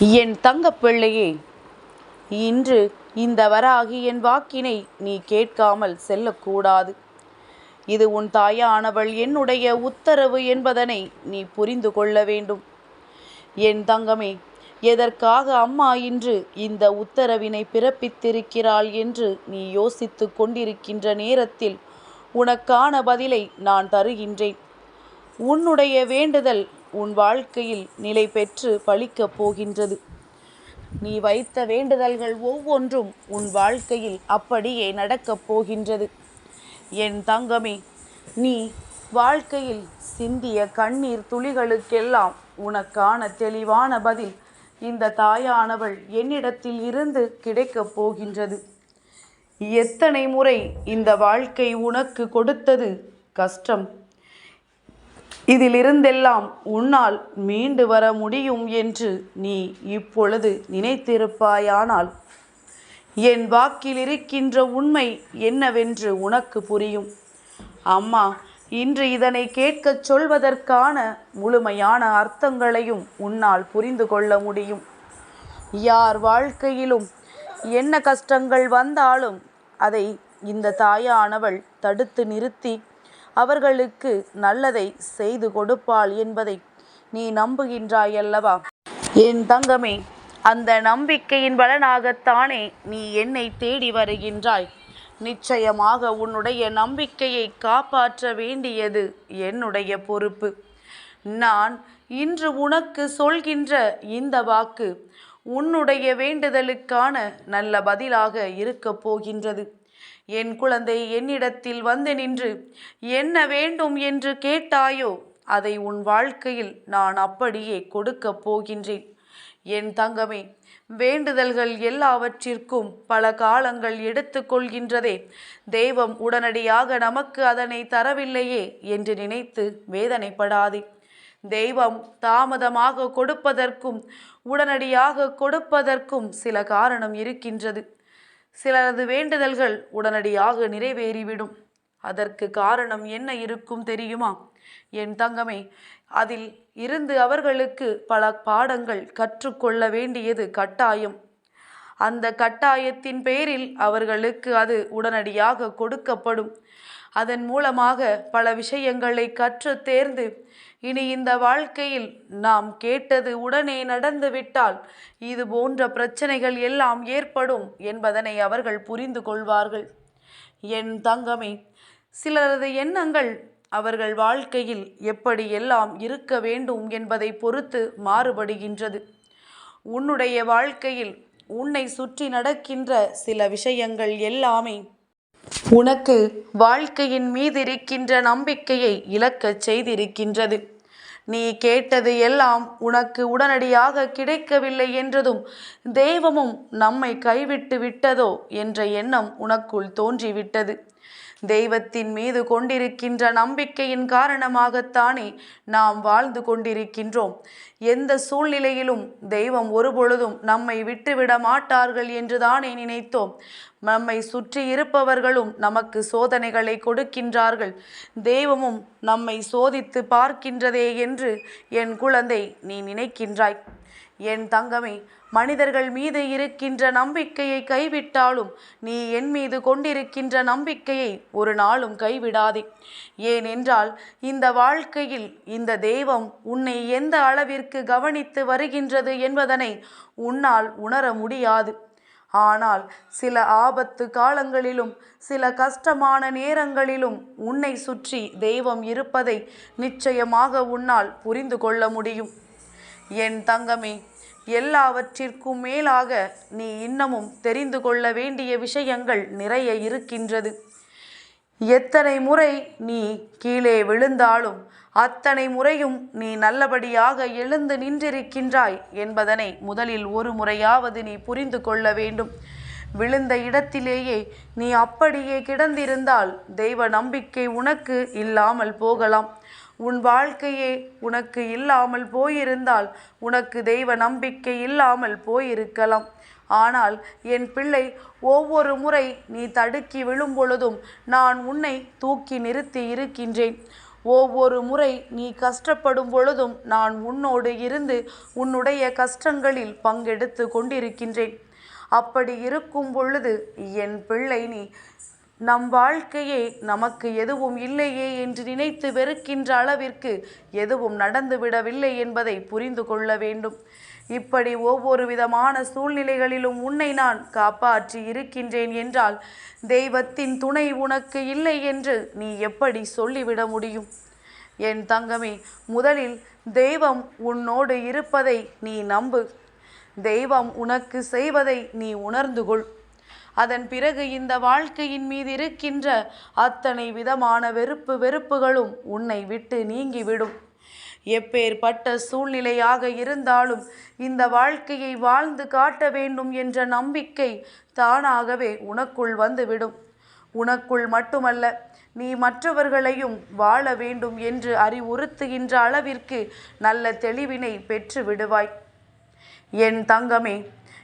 என் தங்க பிள்ளையே இன்று இந்த வராகி என் வாக்கினை நீ கேட்காமல் செல்லக்கூடாது. இது உன் தாயானவள் என்னுடைய உத்தரவு என்பதனை நீ புரிந்து கொள்ள வேண்டும். என் தங்கமே எதற்காக அம்மா இன்று இந்த உத்தரவினை பிறப்பித்திருக்கிறாள் என்று நீ யோசித்து கொண்டிருக்கின்ற நேரத்தில் உனக்கான பதிலை நான் தருகின்றேன். உன்னுடைய வேண்டுதல் உன் வாழ்க்கையில் நிலை பெற்று பழிக்கப் போகின்றது. நீ வைத்த வேண்டுதல்கள் ஒவ்வொன்றும் உன் வாழ்க்கையில் அப்படியே நடக்கப் போகின்றது. என் தங்கமே நீ வாழ்க்கையில் சிந்திய கண்ணீர் துளிகளுக்கெல்லாம் உனக்கான தெளிவான பதில் இந்த தாயானவள் என்னிடத்தில் இருந்து கிடைக்கப் போகின்றது. எத்தனை முறை இந்த வாழ்க்கை உனக்கு கொடுத்தது கஷ்டம். இதிலிருந்தெல்லாம் உன்னால் மீண்டு வர முடியும் என்று நீ இப்பொழுது நினைத்திருப்பாயானால் என் வாக்கில் இருக்கின்ற உண்மை என்னவென்று உனக்கு புரியும். அம்மா இன்று இதனை கேட்கச் சொல்வதற்கான முழுமையான அர்த்தங்களையும் உன்னால் புரிந்து கொள்ள முடியும். யார் வாழ்க்கையிலும் என்ன கஷ்டங்கள் வந்தாலும் அதை இந்த தாயானவள் தடுத்து நிறுத்தி அவர்களுக்கு நல்லதை செய்து கொடுப்பாள் என்பதை நீ நம்புகின்றாய் அல்லவா என் தங்கமே அந்த நம்பிக்கையின் பலனாகத்தானே நீ என்னை தேடி வருகின்றாய். நிச்சயமாக உன்னுடைய நம்பிக்கையை காப்பாற்ற வேண்டியது என்னுடைய பொறுப்பு. நான் இன்று உனக்கு சொல்கின்ற இந்த வாக்கு உன்னுடைய வேண்டுதலுக்கான நல்ல பதிலாக இருக்கப் போகின்றது. என் குழந்தை என்னிடத்தில் வந்து நின்று என்ன வேண்டும் என்று கேட்டாயோ அதை உன் வாழ்க்கையில் நான் அப்படியே கொடுக்கப் போகின்றேன். என் தங்கமே வேண்டுதல்கள் எல்லாவற்றிற்கும் பல காலங்கள் எடுத்துக்கொள்கின்றதே தெய்வம் உடனடியாக நமக்கு அதனை தரவில்லையே என்று நினைத்து வேதனைப்படாதே. தெய்வம் தாமதமாக கொடுப்பதற்கும் உடனடியாக கொடுப்பதற்கும் சில காரணம் இருக்கின்றது. சிலரது வேண்டுதல்கள் உடனடியாக நிறைவேறிவிடும். அதற்கு காரணம் என்ன இருக்கும் தெரியுமா? என் தங்கமே அதில் இருந்து அவர்களுக்கு பல பாடங்கள் கற்றுக்கொள்ள வேண்டியது கட்டாயம். அந்த கட்டாயத்தின் பேரில் அவர்களுக்கு அது உடனடியாக கொடுக்கப்படும். அதன் மூலமாக பல விஷயங்களை கற்று தேர்ந்து இனி இந்த வாழ்க்கையில் நாம் கேட்டது உடனே நடந்துவிட்டால் இது போன்ற பிரச்சனைகள் எல்லாம் ஏற்படும் என்பதனை அவர்கள் புரிந்து கொள்வார்கள். என் தங்கமே சிலரது எண்ணங்கள் அவர்கள் வாழ்க்கையில் எப்படி எல்லாம் இருக்க வேண்டும் என்பதை பொறுத்து மாறுபடுகின்றது. உன்னுடைய வாழ்க்கையில் உன்னை சுற்றி நடக்கின்ற சில விஷயங்கள் எல்லாமே உனக்கு வாழ்க்கையின் மீது இருக்கின்ற நம்பிக்கையை இழக்கச் செய்திருக்கின்றது. நீ கேட்டது எல்லாம் உனக்கு உடனடியாக கிடைக்கவில்லை என்றதும் தெய்வமும் நம்மை கைவிட்டு விட்டதோ என்ற எண்ணம் உனக்குள் தோன்றிவிட்டது. தெய்வத்தின் மீது கொண்டிருக்கின்ற நம்பிக்கையின் காரணமாகத்தானே நாம் வாழ்ந்து கொண்டிருக்கின்றோம். எந்த சூழ்நிலையிலும் தெய்வம் ஒருபொழுதும் நம்மை விட்டுவிட மாட்டார்கள் என்றுதானே நினைத்தோம். நம்மை சுற்றி இருப்பவர்களும் நமக்கு சோதனைகளை கொடுக்கின்றார்கள். தெய்வமும் நம்மை சோதித்து பார்க்கின்றதே என்று என் குழந்தை நீ நினைக்கின்றாய். என் தங்கமே மனிதர்கள் மீது இருக்கின்ற நம்பிக்கையை கைவிட்டாலும் நீ என் மீது கொண்டிருக்கின்ற நம்பிக்கையை ஒரு நாளும் கைவிடாதே. ஏனென்றால் இந்த வாழ்க்கையில் இந்த தெய்வம் உன்னை எந்த அளவிற்கு கவனித்து வருகின்றது என்பதனை உன்னால் உணர முடியாது. ஆனால் சில ஆபத்து காலங்களிலும் சில கஷ்டமான நேரங்களிலும் உன்னை சுற்றி தெய்வம் இருப்பதை நிச்சயமாக உன்னால் புரிந்து கொள்ள முடியும். என் தங்கமே எல்லாவற்றிற்கும் மேலாக நீ இன்னமும் தெரிந்து கொள்ள வேண்டிய விஷயங்கள் நிறைய இருக்கின்றது. எத்தனை முறை நீ கீழே விழுந்தாலும் அத்தனை முறையும் நீ நல்லபடியாக எழுந்து நின்றிருக்கின்றாய் என்பதனை முதலில் ஒரு முறையாவது நீ புரிந்து கொள்ள வேண்டும். விழுந்த இடத்திலேயே நீ அப்படியே கிடந்திருந்தால் தெய்வ நம்பிக்கை உனக்கு இல்லாமல் போகலாம். உன் வாழ்க்கையே உனக்கு இல்லாமல் போயிருந்தால் உனக்கு தெய்வ நம்பிக்கை இல்லாமல் போயிருக்கலாம். ஆனால் என் பிள்ளை ஒவ்வொரு முறை நீ தடுக்கி விழும் பொழுதும் நான் உன்னை தூக்கி நிறுத்தி இருக்கின்றேன். ஒவ்வொரு முறை நீ கஷ்டப்படும் பொழுதும் நான் உன்னோடு இருந்து உன்னுடைய கஷ்டங்களில் பங்கெடுத்து கொண்டிருக்கின்றேன். அப்படி இருக்கும் பொழுது என் பிள்ளை நீ நம் வாழ்க்கையே நமக்கு எதுவும் இல்லையே என்று நினைத்து வெறுக்கின்ற அளவிற்கு எதுவும் நடந்துவிடவில்லை என்பதை புரிந்து கொள்ள வேண்டும். இப்படி ஒவ்வொரு விதமான சூழ்நிலைகளிலும் உன்னை நான் காப்பாற்றி இருக்கின்றேன் என்றால் தெய்வத்தின் துணை உனக்கு இல்லை என்று நீ எப்படி சொல்லிவிட முடியும்? என் தங்கமே முதலில் தெய்வம் உன்னோடு இருப்பதை நீ நம்பு. தெய்வம் உனக்கு செய்வதை நீ உணர்ந்து கொள். அதன் பிறகு இந்த வாழ்க்கையின் மீது இருக்கின்ற அத்தனை விதமான வெறுப்பு வெறுப்புகளும் உன்னை விட்டு நீங்கிவிடும். எப்பேற்பட்ட சூழ்நிலையாக இருந்தாலும் இந்த வாழ்க்கையை வாழ்ந்து காட்ட வேண்டும் என்ற நம்பிக்கை தானாகவே உனக்குள் வந்துவிடும். உனக்குள் மட்டுமல்ல நீ மற்றவர்களையும் வாழ வேண்டும் என்று அறிவுறுத்துகின்ற அளவிற்கு நல்ல தெளிவினை பெற்று விடுவாய். என் தங்கமே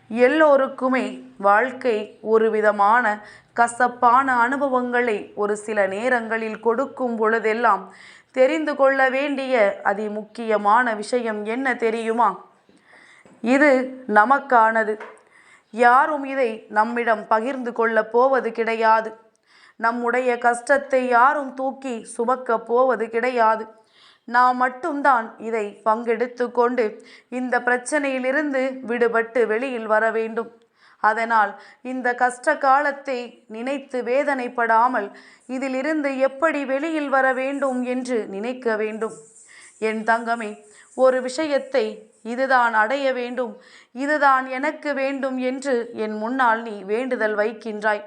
எல்லோருக்குமே வாழ்க்கை ஒரு விதமான கசப்பான அனுபவங்களை ஒரு சில நேரங்களில் கொடுக்கும் பொழுதெல்லாம் தெரிந்து கொள்ள வேண்டிய அதி முக்கியமான விஷயம் என்ன தெரியுமா? இது நமக்கானது. யாரும் இதை நம்மிடம் பகிர்ந்து கொள்ளப் போவது கிடையாது. நம்முடைய கஷ்டத்தை யாரும் தூக்கி சுமக்கப் போவது கிடையாது. நாம் மட்டும்தான் இதை பங்கெடுத்து கொண்டு இந்த பிரச்சனையிலிருந்து விடுபட்டு வெளியில் வர வேண்டும். அதனால் இந்த கஷ்ட காலத்தை நினைத்து வேதனைப்படாமல் இதிலிருந்து எப்படி வெளியில் வர வேண்டும் என்று நினைக்க வேண்டும். என் தங்கமே ஒரு விஷயத்தை இதுதான் அடைய வேண்டும் இதுதான் எனக்கு வேண்டும் என்று என் முன்னால் நீ வேண்டுதல் வைக்கின்றாய்.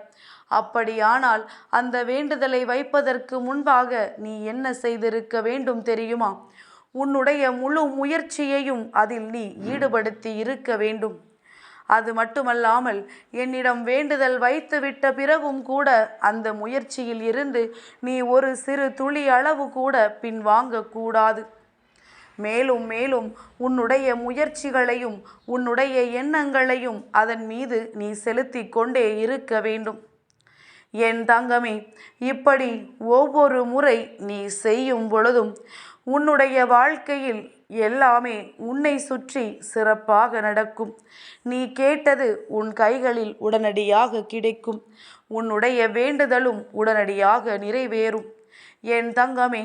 அப்படியானால் அந்த வேண்டுதலை வைப்பதற்கு முன்பாக நீ என்ன செய்திருக்க வேண்டும் தெரியுமா? உன்னுடைய முழு முயற்சியையும் அதில் நீ ஈடுபடுத்தி இருக்க வேண்டும். அது மட்டுமல்லாமல் என்னிடம் வேண்டுதல் வைத்துவிட்ட பிறகும் கூட அந்த முயற்சியில் இருந்து நீ ஒரு சிறு துளி அளவு கூட பின்வாங்கக்கூடாது மேலும் மேலும் உன்னுடைய முயற்சிகளையும் உன்னுடைய எண்ணங்களையும் அதன் மீது நீ செலுத்தி கொண்டே இருக்க வேண்டும். என் தங்கமே இப்படி ஒவ்வொரு முறை நீ செய்யும் பொழுதும் உன்னுடைய வாழ்க்கையில் எல்லாமே உன்னை சுற்றி சிறப்பாக நடக்கும். நீ கேட்டது உன் கைகளில் உடனடியாக கிடைக்கும். உன்னுடைய வேண்டுதலும் உடனடியாக நிறைவேறும். என் தங்கமே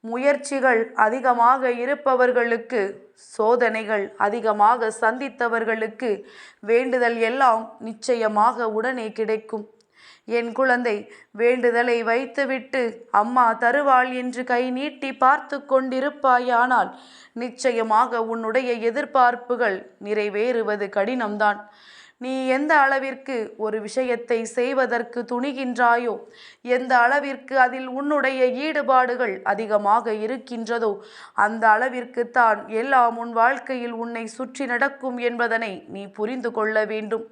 முயற்சிகள் அதிகமாக இருப்பவர்களுக்கு சோதனைகள் அதிகமாக சந்தித்தவர்களுக்கு வேண்டுதல் எல்லாம் நிச்சயமாக உடனே கிடைக்கும். என் குழந்தை வேண்டுதலை வைத்துவிட்டு அம்மா தருவாள் என்று கை நீட்டி பார்த்து கொண்டிருப்பாயானால் நிச்சயமாக உன்னுடைய எதிர்பார்ப்புகள் நிறைவேறுவது கடினம்தான். நீ எந்த அளவிற்கு ஒரு விஷயத்தை செய்வதற்கு துணிகின்றாயோ எந்த அளவிற்கு அதில் உன்னுடைய ஈடுபாடுகள் அதிகமாக இருக்கின்றதோ அந்த அளவிற்கு தான் எல்லாம் உன் வாழ்க்கையில் உன்னை சுற்றி நடக்கும் என்பதனை நீ புரிந்து கொள்ள வேண்டும்.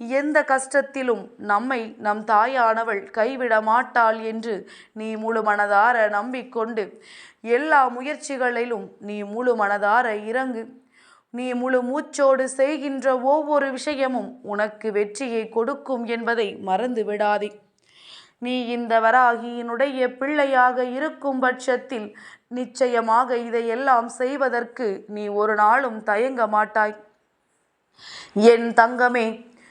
எந்த கஷ்டத்திலும் நம்மை நம் தாயானவள் கைவிட மாட்டாள் என்று நீ முழு மனதார நம்பிக்கொண்டு எல்லா முயற்சிகளிலும் நீ முழு மனதார இறங்கு. நீ முழு மூச்சோடு செய்கின்ற ஒவ்வொரு விஷயமும் உனக்கு வெற்றியை கொடுக்கும் என்பதை மறந்து விடாதே. நீ இந்த வராகியினுடைய பிள்ளையாக இருக்கும் பட்சத்தில் நிச்சயமாக இதையெல்லாம் செய்வதற்கு நீ ஒரு நாளும் தயங்க மாட்டாய். என் தங்கமே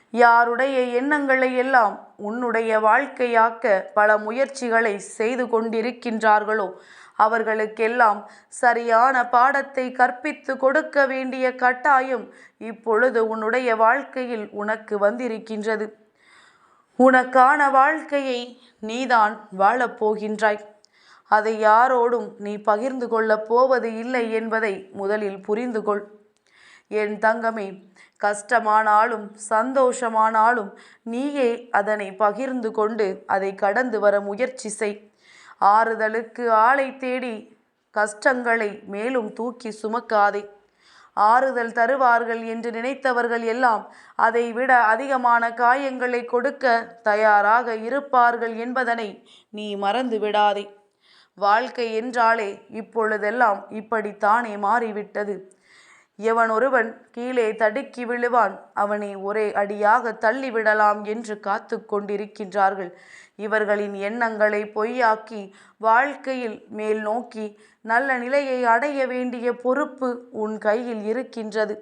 யாருடைய எண்ணங்களை எல்லாம் உன்னுடைய வாழ்க்கையாக்க பல முயற்சிகளை செய்து கொண்டிருக்கின்றார்களோ அவர்களுக்கெல்லாம் சரியான பாடத்தை கற்பித்து கொடுக்க வேண்டிய கட்டாயம் இப்பொழுது உன்னுடைய வாழ்க்கையில் உனக்கு வந்திருக்கின்றது. உனக்கான வாழ்க்கையை நீதான் வாழப்போகின்றாய் அதை யாரோடும் நீ பகிர்ந்து கொள்ளப் போவது இல்லை என்பதை முதலில் புரிந்து கொள் என் தங்கமே கஷ்டமானாலும் சந்தோஷமானாலும் நீயே அதனை பகிர்ந்து கொண்டு அதை கடந்து வர முயற்சி செய். ஆறுதலுக்கு ஆளை தேடி கஷ்டங்களை மேலும் தூக்கி சுமக்காதே. ஆறுதல் தருவார்கள் என்று நினைத்தவர்கள் எல்லாம் அதை விட அதிகமான காயங்களை கொடுக்க தயாராக இருப்பார்கள் என்பதனை நீ மறந்து விடாதே. வாழ்க்கை என்றாலே இப்பொழுதெல்லாம் இப்படித்தானே மாறிவிட்டது. எவன் ஒருவன் கீழே தடுக்கி விழுவான் அவனை ஒரே அடியாக தள்ளிவிடலாம் என்று காத்து கொண்டிருக்கின்றார்கள். இவர்களின் எண்ணங்களை பொய்யாக்கி வாழ்க்கையில் மேல் நோக்கி நல்ல நிலையை அடைய வேண்டிய பொறுப்பு உன் கையில் இருக்கின்றது.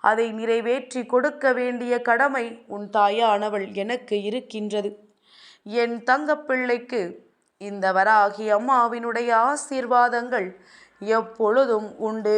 அதை நிறைவேற்றி கொடுக்க வேண்டிய கடமை உன் தாயானவள் எனக்கு இருக்கின்றது. என் தங்கப்பிள்ளைக்கு இந்த வராகி அம்மாவினுடைய ஆசீர்வாதங்கள் எப்பொழுதும் உண்டு.